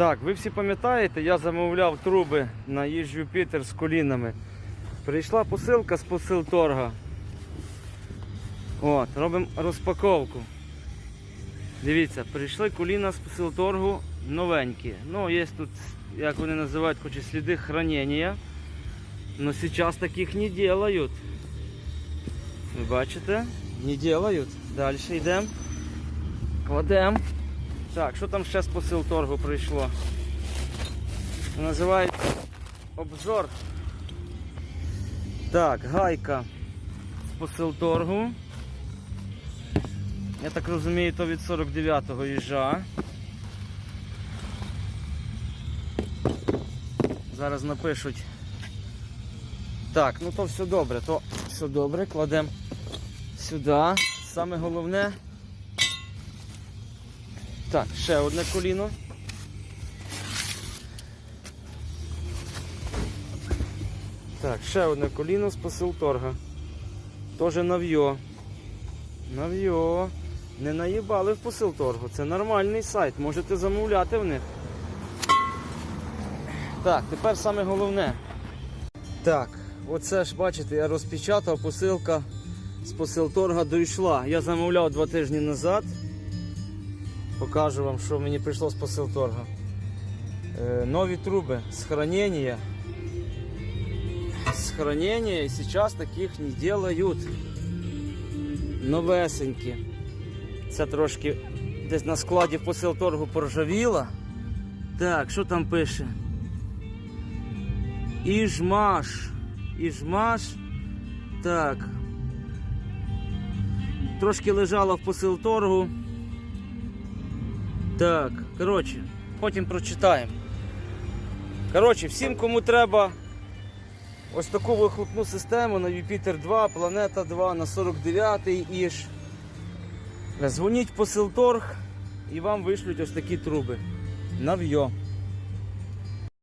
Так, ви всі пам'ятаєте, я замовляв труби на їж Юпітер з колінами. Прийшла посилка з посилторга. От, робимо розпаковку. Дивіться, прийшли коліна з посилторгу новенькі. Ну, є тут, як вони називають, хоч і сліди хранення. Но сейчас таких не делают. Ви бачите? Не делают. Далі йдемо. Кладемо. Так, що там ще з посилторгу прийшло? Називається обзор. Так, гайка з посилторгу. Я так розумію, то від 49-го їжа. Зараз напишуть. Так, ну то все добре, то все добре, кладемо сюди. Саме головне. Так, ще одне коліно. Так, ще одне коліно з посилторга. Тоже нав'йо. Нав'йо. Не наїбали в посилторгу. Це нормальний сайт, можете замовляти в них. Так, тепер саме головне. Так, оце ж бачите, я розпечатав, посилка з посилторга дійшла. Я замовляв два тижні назад. Покажу вам, що мені прийшло з посилторга. Е, нові труби з хранення. І зараз таких не делають. Новесенькі. Це трошки десь на складі посилторгу поржавіло. Так, що там пише? Іжмаш. Іжмаш. Так. Трошки лежала в посилторгу. Так, коротше, потім прочитаємо. Коротше, всім, кому треба ось таку вихлопну систему на Юпітер 2, Планета 2 на 49-й Іж. Дзвоніть по Силторг і вам вишлють ось такі труби. Нав'йо.